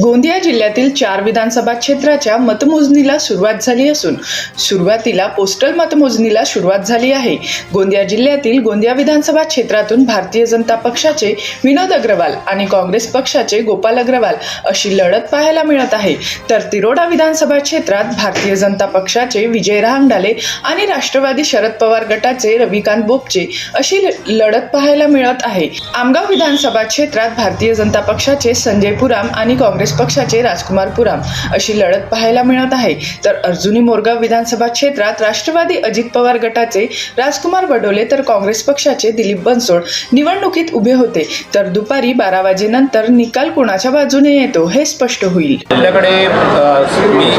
गोंदिया जिल्ह्यातील चार विधानसभा क्षेत्राच्या मतमोजणीला सुरुवात झाली असून सुरुवातीला पोस्टल मतमोजणीला सुरुवात झाली आहे. गोंदिया जिल्ह्यातील गोंदिया विधानसभा क्षेत्रातून भारतीय जनता पक्षाचे विनोद अग्रवाल आणि काँग्रेस पक्षाचे गोपाल अग्रवाल अशी लढत पाहायला मिळत आहे. तर तिरोडा विधानसभा क्षेत्रात भारतीय जनता पक्षाचे विजय रहांगडाले आणि राष्ट्रवादी शरद पवार गटाचे रविकांत बोपचे अशी ल- लढत पाहायला मिळत आहे. आमगाव विधानसभा क्षेत्रात भारतीय जनता पक्षाचे संजय पुराम आणि काँग्रेस पक्षाचे राजकुमार पुराम अशी लढत पाहायला मिळत आहे. तर अर्जुनी मोरगाव विधानसभा क्षेत्रात राष्ट्रवादी अजित पवार गटाचे राजकुमार बडोले तर काँग्रेस पक्षाचे दिलीप बनसोड निवडणुकीत उभे होते. तर दुपारी बारा वाजेनंतर निकाल कोणाच्या बाजूने येतो हे स्पष्ट होईल. आपल्याकडे मी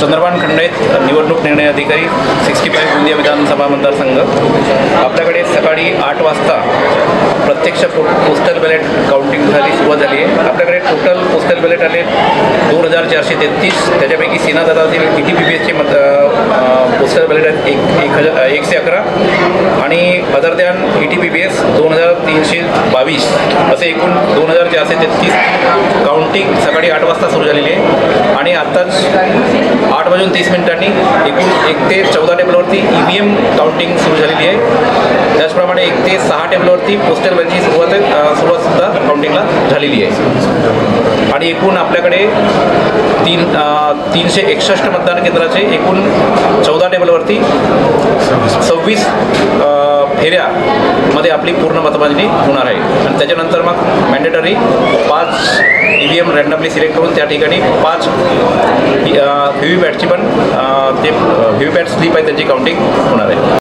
चंद्रभान खंडे निवडणूक निर्णय अधिकारी सिक्स्टी फाईव्ह गोंदिया विधानसभा मतदारसंघ. आपल्याकडे सकाळी आठ वाजता प्रत्यक्ष पोस्टल बॅलेट काउंटिंग झाली सुरुवात झाली आहे. आपल्याकडे टोटल पोस्टल बॅलेट आले दोन हजार चारशे तेहतीस. त्याच्यापैकी सेना दलातील ई टी पी बी एसचे मत पोस्टल बॅलेट आहेत? एक एक हजार एकशे अकरा. आणि other than E T P B S दोन हजार तीनशे बावीस. असे एकूण दोन हजार चारशे तेहतीस काउंटिंग सकाळी आठ वाजता सुरू झालेली आहे. आणि आत्ताच आठ वाजून तीस मिनिटांनी एकूण एक ते चौदा टेबलवरती ई व्ही एम काउंटिंग सुरू झालेली त्याचप्रमाणे एक ते सहा टेबलवरती पोस्टल बॅलची सुरुवात सुरुवातसुद्धा काउंटिंगला झालेली आहे. आणि एकूण आपल्याकडे तीन तीनशे एकसष्ट मतदान केंद्राचे एकूण चौदा टेबलवरती सव्वीस फेऱ्यामध्ये आपली पूर्ण मतमोजणी होणार आहे. आणि त्याच्यानंतर मग मॅन्डेटरी पाच E V M randomly select करून त्या ठिकाणी पाच व्ही व्ही पॅटची पण ते व्ही व्ही पॅट स्लीप आहे त्याची काउंटिंग होणार आहे.